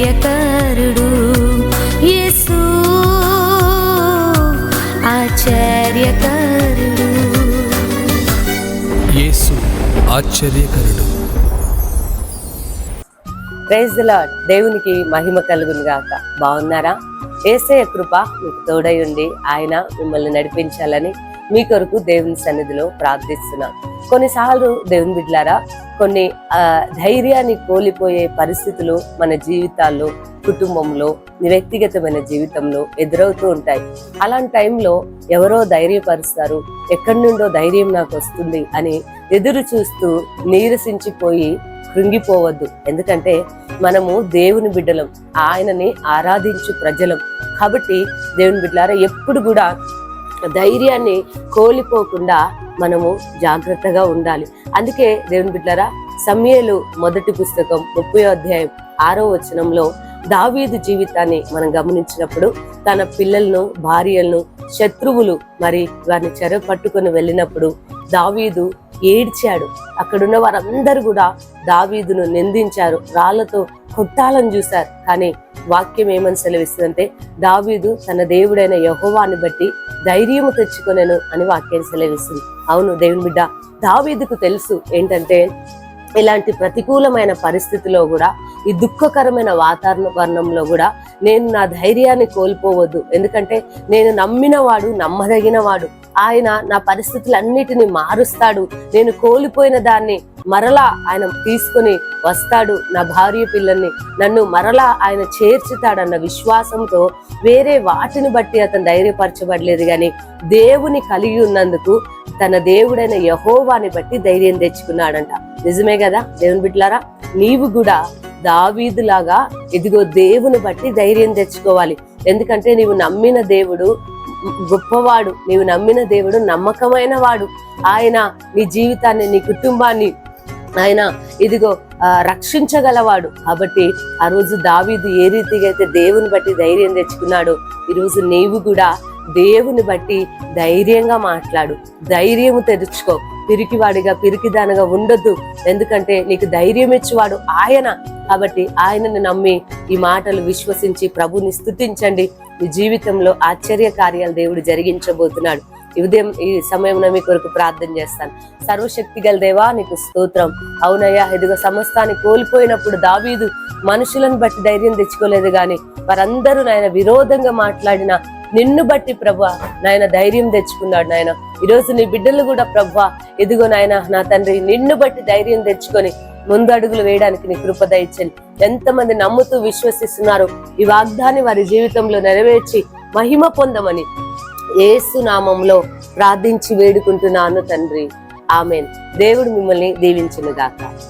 ఆశ్చర్యకరుడు యేసు. ఆశ్చర్యకరుడు. యేసు ఆశ్చర్యకరుడు. Praise the lord. దేవునికి మహిమ కలుగును గాక. బాగున్నారా? ఏసయ కృప మీకు తోడై ఉండి ఆయన మిమ్మల్ని నడిపించాలని మీ కొరకు దేవుని సన్నిధిలో ప్రార్థిస్తున్నాం. కొన్నిసార్లు దేవుని బిడ్లారా కొన్ని ధైర్యాన్ని కోల్పోయే పరిస్థితులు మన జీవితాల్లో కుటుంబంలో వ్యక్తిగతమైన జీవితంలో ఎదురవుతూ ఉంటాయి. అలాంటి టైంలో ఎవరో ధైర్యపరుస్తారు ఎక్కడి నుండో ధైర్యం నాకు వస్తుంది అని ఎదురు చూస్తూ నీరసించిపోయి కృంగిపోవద్దు. ఎందుకంటే మనము దేవుని బిడ్డలం ఆయనని ఆరాధించు ప్రజలం. కాబట్టి దేవుని బిడ్డలారా ఎప్పుడు కూడా ధైర్యాన్ని కోల్పోకుండా మనము జాగ్రత్తగా ఉండాలి. అందుకే దేవుని బిడ్డారా సమయలు మొదటి పుస్తకం ముప్పై అధ్యాయం ఆరో వచనంలో దావీదు జీవితాన్ని మనం గమనించినప్పుడు తన పిల్లలను భార్యలను శత్రువులు మరి వారిని చెర పట్టుకొని వెళ్ళినప్పుడు దావీదు ఏడ్చాడు. అక్కడున్న వారందరూ కూడా దావీదును నిందించారు. రాళ్ళతో కొట్టాలని చూశారు. కానీ వాక్యం ఏమని సెలవిస్తుందంటే దావీదు తన దేవుడైన యహోవాని బట్టి ధైర్యము తెచ్చుకొనెను అని వాక్యం సెలవిస్తుంది. అవును దేవుని బిడ్డ దావీదుకు తెలుసు ఏంటంటే ఇలాంటి ప్రతికూలమైన పరిస్థితిలో కూడా ఈ దుఃఖకరమైన వాతావరణంలో కూడా నేను నా ధైర్యాన్ని కోల్పోవద్దు. ఎందుకంటే నేను నమ్మిన వాడు నమ్మదగిన వాడు ఆయన నా పరిస్థితులన్నిటిని మారుస్తాడు. నేను కోల్పోయిన దాన్ని మరలా ఆయన తీసుకొని వస్తాడు నా భార్య పిల్లల్ని. నన్ను మరలా ఆయన చేర్చుతాడన్న విశ్వాసంతో వేరే వాటిని బట్టి అతను ధైర్యపరచబడలేదు. కానీ దేవుని కలిగి ఉన్నందుకు తన దేవుడైన యహోవాని బట్టి ధైర్యం తెచ్చుకున్నాడంట. నిజమే కదా? దేవుని బిడ్డలారా నీవు కూడా దావీదులాగా ఇదిగో దేవుని బట్టి ధైర్యం తెచ్చుకోవాలి. ఎందుకంటే నీవు నమ్మిన దేవుడు గొప్పవాడు. నీవు నమ్మిన దేవుడు నమ్మకమైన వాడు ఆయన నీ జీవితాన్ని నీ కుటుంబాన్ని ఆయన ఇదిగో రక్షించగలవాడు. కాబట్టి ఆ రోజు దావీదు ఏ రీతిగా అయితే దేవుని బట్టి ధైర్యం తెచ్చుకున్నాడో ఈరోజు నీవు కూడా దేవుని బట్టి ధైర్యంగా మాట్లాడు. ధైర్యము తెరుచుకో. పిరికివాడిగా పిరికిదానగా ఉండొద్దు. ఎందుకంటే నీకు ధైర్యం ఇచ్చేవాడు ఆయన. కాబట్టి ఆయనను నమ్మి ఈ మాటలు విశ్వసించి ప్రభుని స్తుతించండి మీ జీవితంలో ఆశ్చర్య కార్యాలు దేవుడు జరిగించబోతున్నాడు. ఈ ఉదయం ఈ సమయంలో మీ కొరకు ప్రార్థన చేస్తాను. సర్వశక్తి గల దేవా నీకు స్తోత్రం. అవునయ్యా ఇదిగో సమస్తాన్ని కోల్పోయినప్పుడు దావీదు మనుషులను బట్టి ధైర్యం తెచ్చుకోలేదు కానీ వారందరూ నాయన విరోధంగా మాట్లాడిన నిన్ను బట్టి ప్రభు నాయన ధైర్యం తెచ్చుకున్నాడు నాయన. ఈరోజు నీ బిడ్డలు కూడా ప్రభు ఎదుగో నాయన నా తండ్రి నిన్ను బట్టి ధైర్యం తెచ్చుకొని ముందు అడుగులు వేయడానికి నీ కృప దయచండి ఎంతమంది నమ్ముతూ విశ్వసిస్తున్నారు ఈ వాగ్దాన్ని వారి జీవితంలో నెరవేర్చి మహిమ పొందమని ఏసు నామంలో ప్రార్థించి వేడుకుంటున్నాను తండ్రి. ఆమెన్. దేవుడు మిమ్మల్ని దీవించిన గాక.